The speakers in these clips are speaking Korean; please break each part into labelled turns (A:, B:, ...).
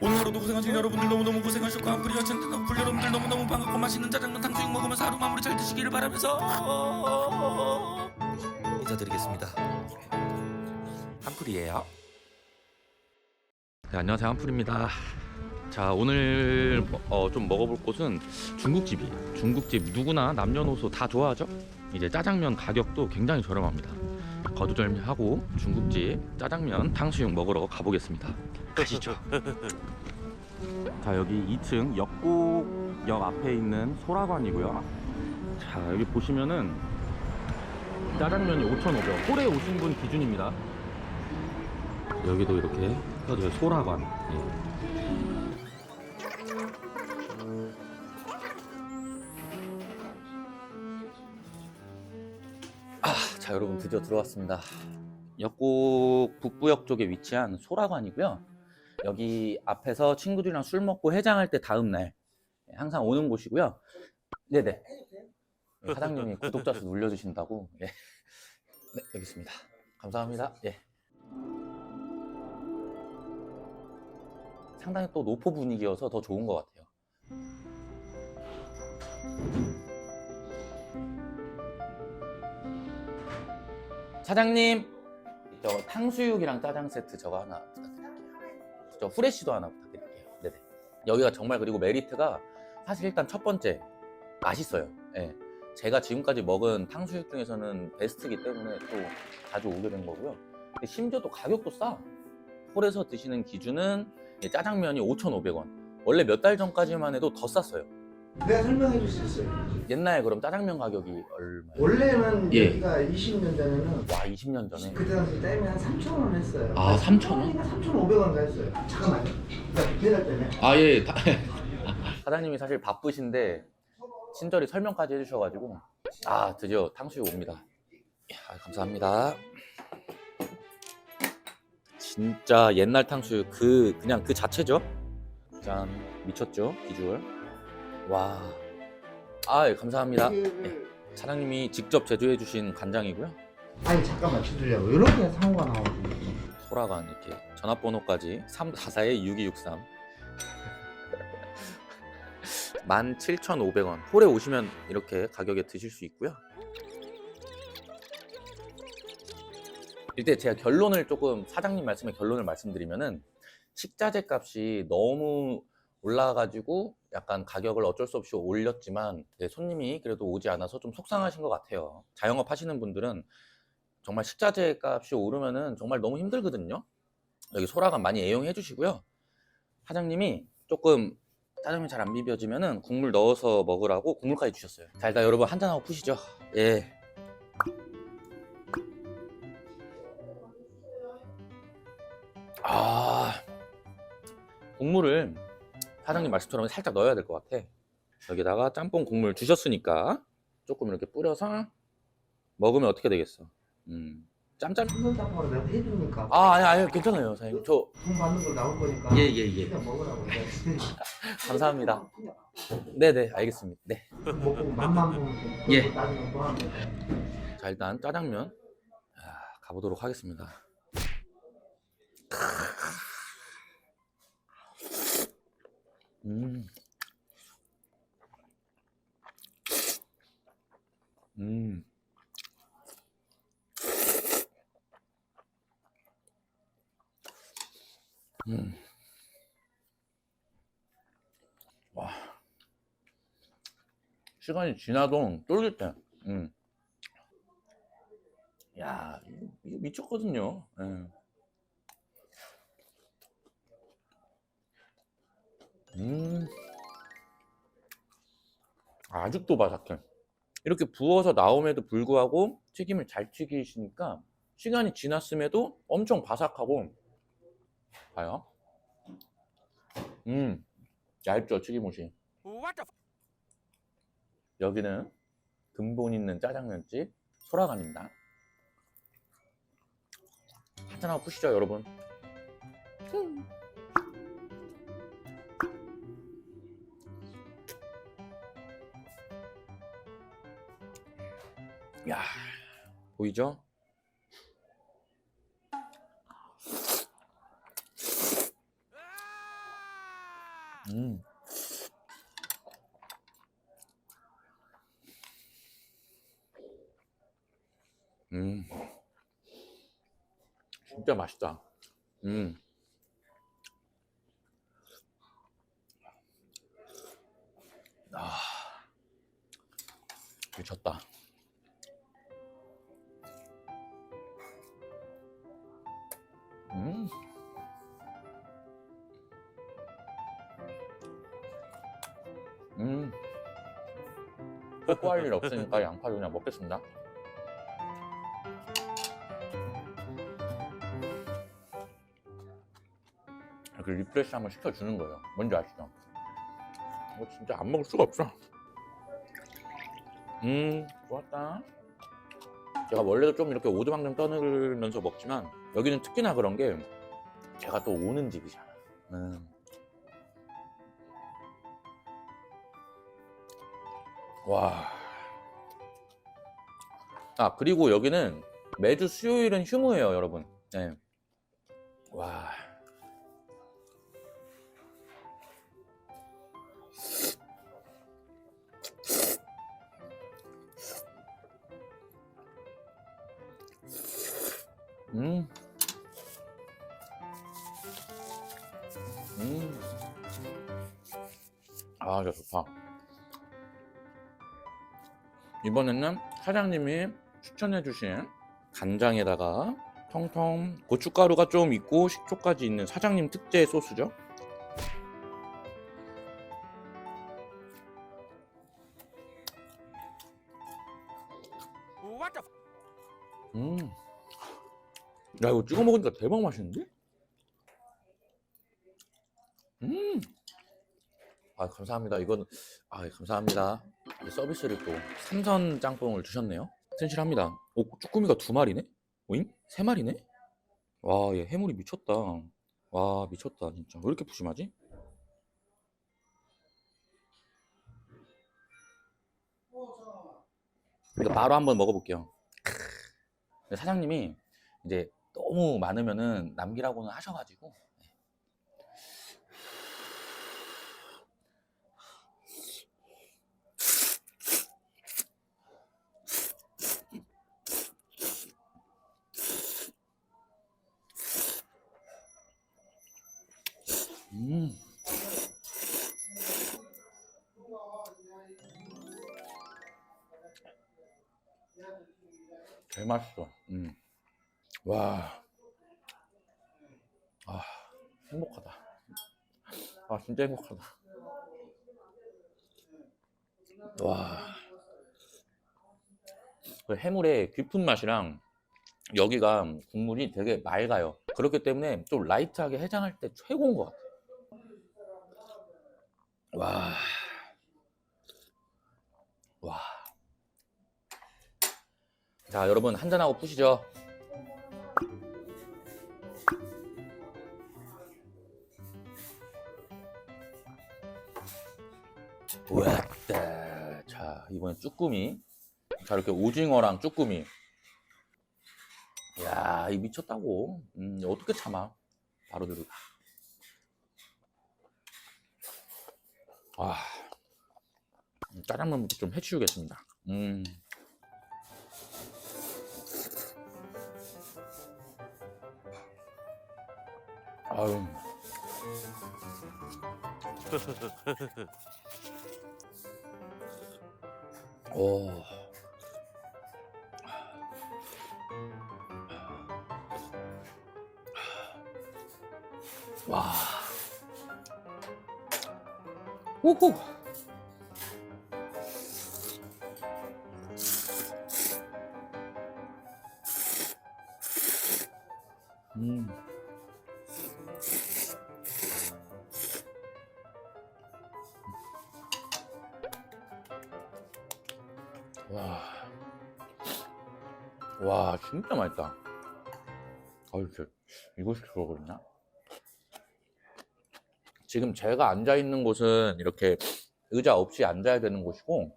A: 오늘 하루도 고생하신 여러분들 너무너무 고생하셨고 한풀이 어쩐든 한풀 여러분들 너무너무 반갑고 맛있는 짜장면 탕수육 먹으면서 하루 마무리 잘 드시기를 바라면서 인사드리겠습니다. 한풀이에요. 네, 안녕하세요. 한풀입니다. 자 오늘 어, 좀 먹어볼 곳은 중국집이에요. 중국집 누구나 남녀노소 다 좋아하죠? 이제 짜장면 가격도 굉장히 저렴합니다 거두절미하고 중국집 짜장면 탕수육 먹으러 가보겠습니다. 가시죠. 자 여기 2층 역곡역 앞에 있는 소라관이고요. 자 여기 보시면은 짜장면이 5,500원. 홀에 오신 분 기준입니다. 여기도 이렇게 써져요 소라관. 예. 자 여러분 드디어 들어왔습니다. 역곡 북부역 쪽에 위치한 소라관이고요. 여기 앞에서 친구들이랑 술 먹고 해장할 때 다음 날 항상 오는 곳이고요. 네네. 사장님이 구독자 수 눌려주신다고. 예. 네, 여기 있습니다. 감사합니다. 예. 상당히 또 노포 분위기여서 더 좋은 것 같아요. 사장님, 저 탕수육이랑 짜장 세트 저거 하나 부탁드릴게요. 저 후레쉬도 하나 부탁드릴게요. 네네. 여기가 정말 그리고 메리트가 사실 일단 첫 번째 맛있어요. 예. 제가 지금까지 먹은 탕수육 중에서는 베스트이기 때문에 또 자주 오게 된 거고요. 심지어 또 가격도 싸. 홀에서 드시는 기준은 이 짜장면이 5,500원. 원래 몇 달 전까지만 해도 더 쌌어요.
B: 내가 설명해 줄 수 있어요.
A: 옛날에 그럼 짜장면 가격이 얼마예요?
B: 원래는
A: 예.
B: 여기가 20년 전에는
A: 와 20년 전에
B: 그때 당시 짜장면 한 3천 원 했어요.
A: 아, 3,000원?
B: 3,500원 했어요. 잠깐만요. 나 배달 때문에.
A: 아 예. 사장님이 사실 바쁘신데 친절히 설명까지 해주셔가지고 아 드디어 탕수육 옵니다. 이야, 감사합니다. 진짜 옛날 탕수육 그 그냥 그 자체죠. 짠 미쳤죠 비주얼. 와. 아 예, 감사합니다.
B: 이게-
A: 사장님이 직접 제조해 주신 간장이고요.
B: 아니 잠깐만 주려고 이렇게 상호가 나오고.
A: 소라관 이렇게 전화번호까지 344에 6263 17,500원 홀에 오시면 이렇게 가격에 드실 수 있고요 일단 제가 결론을 조금 사장님 말씀에 결론을 말씀드리면은 식자재 값이 너무 올라가지고 약간 가격을 어쩔 수 없이 올렸지만 네, 손님이 그래도 오지 않아서 좀 속상하신 것 같아요 자영업 하시는 분들은 정말 식자재 값이 오르면은 정말 너무 힘들거든요. 여기 소라관 많이 애용해 주시고요. 사장님이 조금 짜장면 잘 안 비벼지면은 국물 넣어서 먹으라고 국물까지 주셨어요. 자 일단 여러분 한잔 하고 푸시죠. 예. 아 국물을 사장님 말씀처럼 살짝 넣어야 될 것 같아. 여기다가 짬뽕 국물 주셨으니까 조금 이렇게 뿌려서 먹으면 어떻게 되겠어? 음. 짬짬.
B: 짬뽕으로 내가 해주니까.
A: 아, 아니, 아니, 괜찮아요, 사장님. 저,
B: 돈 받는 거 나올 거니까.
A: 예, 예, 예.
B: 그냥 먹으라고. 내가.
A: 감사합니다. 네네, 알겠습니다. 네.
B: 먹고 맛만 보면 돼.
A: 예.
B: 나중에 뭐 하면 돼.
A: 자, 일단 짜장면. 아, 가보도록 하겠습니다. 음. 음. 음. 와. 시간이 지나도 쫄깃해. 음. 야, 미쳤거든요. 예. 음. 아직도 바삭해. 이렇게 부어서 나옴에도 불구하고 튀김을 잘 튀기시니까 시간이 지났음에도 엄청 바삭하고 봐요. 음, 얇죠 튀김옷이. 여기는 근본 있는 짜장면집 소라관입니다. 한잔하고 푸시죠 여러분. 야 보이죠? 음. 음. 진짜 맛있다. 음. 아. 미쳤다. 음. 음. 뽀뽀할 일 없으니까 양파를 그냥 먹겠습니다. 이렇게 리프레시 한번 시켜주는 거예요. 뭔지 아시죠? 이거 진짜 안 먹을 수가 없어. 음, 좋았다. 제가 원래도 좀 이렇게 오두방정 떠들면서 먹지만 여기는 특히나 그런 게 제가 또 오는 집이잖아. 음. 와. 아, 그리고 여기는 매주 수요일은 휴무예요, 여러분. 네. 와. 음. 아, 진짜 좋다. 이번에는 사장님이 추천해주신 간장에다가 통통 고춧가루가 좀 있고 식초까지 있는 사장님 특제 소스죠. 음. 야 이거 찍어 먹으니까 대박 맛있는데? 음. 아 감사합니다. 이건 아 감사합니다. 이 서비스를 또 삼선 짬뽕을 주셨네요. 센실합니다. 오 쭈꾸미가 두 마리네? 오잉? 세 마리네? 와, 얘 해물이 미쳤다. 와, 미쳤다 진짜. 왜 이렇게 푸짐하지? 이거 바로 한번 먹어볼게요. 사장님이 이제 너무 많으면은 남기라고는 하셔가지고 제일 맛있어. 음. 와. 아, 행복하다. 아, 진짜 행복하다. 와. 그 해물의 깊은 맛이랑 여기가 국물이 되게 맑아요. 그렇기 때문에 좀 라이트하게 해장할 때 최고인 것 같아요. 와. 와. 자, 여러분 한잔하고 푸시죠. 왔다. 자, 이번엔 쭈꾸미. 자, 이렇게 오징어랑 쭈꾸미. 야, 이 미쳤다고. 음, 어떻게 참아? 바로 들어가. 아, 짜장면부터 좀 해치우겠습니다. 음. 아유. 오. 와. 우후. 와. 와, 진짜 맛있다. 아유, 저, 이거 시켜 먹었나? 지금 제가 앉아 있는 곳은 이렇게 의자 없이 앉아야 되는 곳이고,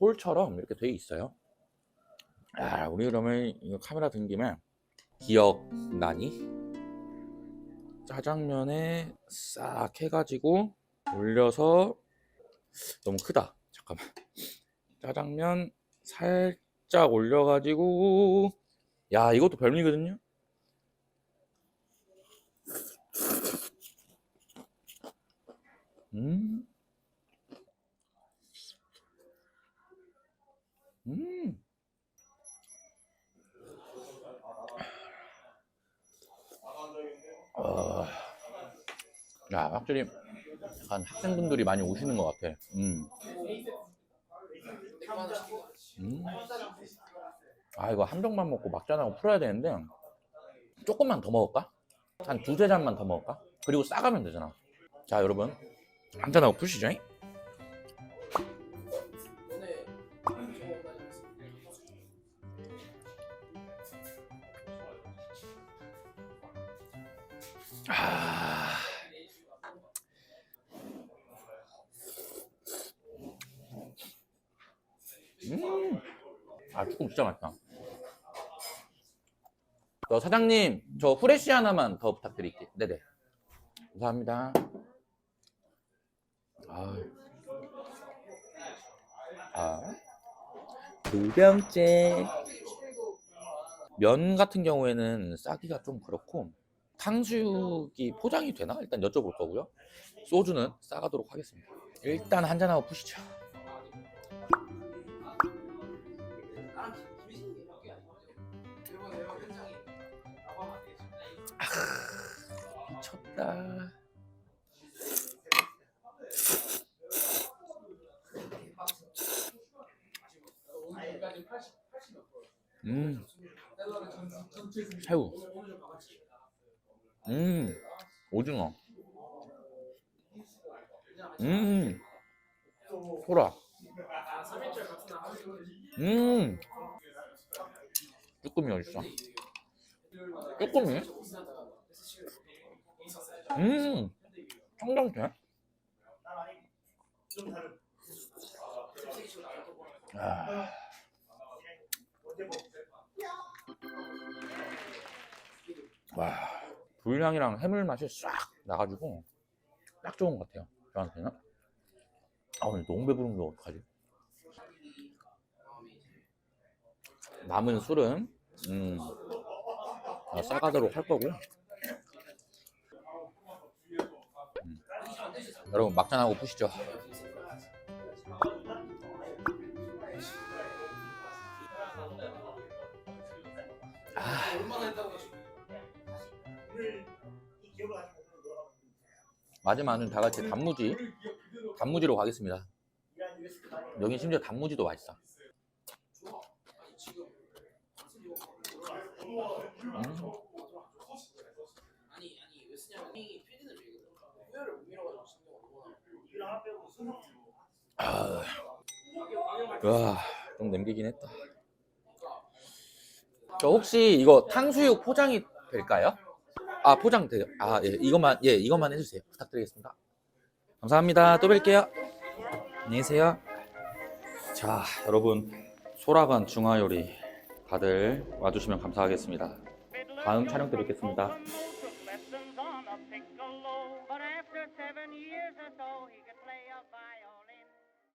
A: 홀처럼 이렇게 돼 있어요. 아, 우리 그러면 이거 카메라 든 김에 기억나니? 짜장면에 싹 해가지고 올려서 너무 크다. 잠깐만. 짜장면 살짝 올려가지고 야 이것도 별미거든요. 음. 음. 아, 야, 확실히 약간 학생분들이 많이 오시는 것 같아. 음. 음. 아, 이거 한 병만 먹고 막잔하고 풀어야 되는데 조금만 더 먹을까? 한 두세 잔만 더 먹을까? 그리고 싸가면 되잖아. 자, 여러분. 한 잔하고 푸시죠. 아. 음. 아, 조금 진짜 맛있다. 저 사장님, 저 후레쉬 하나만 더 부탁드릴게요. 네네. 감사합니다. 아. 아. 두 병째. 면 같은 경우에는 싸기가 좀 그렇고 탕수육이 포장이 되나? 일단 여쭤볼 거고요. 소주는 싸가도록 하겠습니다. 일단 한 잔하고 푸시죠. 미쳤다. 음, 새우. 음, 오징어. 음, 소라. 음, 쭈꾸미 어딨어? 쭈꾸미? 음, 청정채? 아, 와, 불향이랑 해물 맛이 싹 나가지고 딱 좋은 것 같아요. 저한테는. 아, 오늘 너무 배부른데 어떡하지? 남은 술은 음, 아, 싸가도록 할 거고. 음. 여러분 막잔하고 푸시죠. 마지막은 다 같이 단무지, 단무지로 가겠습니다. 여기 심지어 단무지도 맛있어. 음. 아, 와, 좀 남기긴 했다. 저 혹시 이거 탕수육 포장이 될까요? 아 포장 돼요. 아 예, 이것만 예 이것만 해주세요. 부탁드리겠습니다. 감사합니다. 또 뵐게요. 안녕히 계세요. 자 여러분 소라반 중화요리 다들 와주시면 감사하겠습니다. 다음 촬영 때 뵙겠습니다.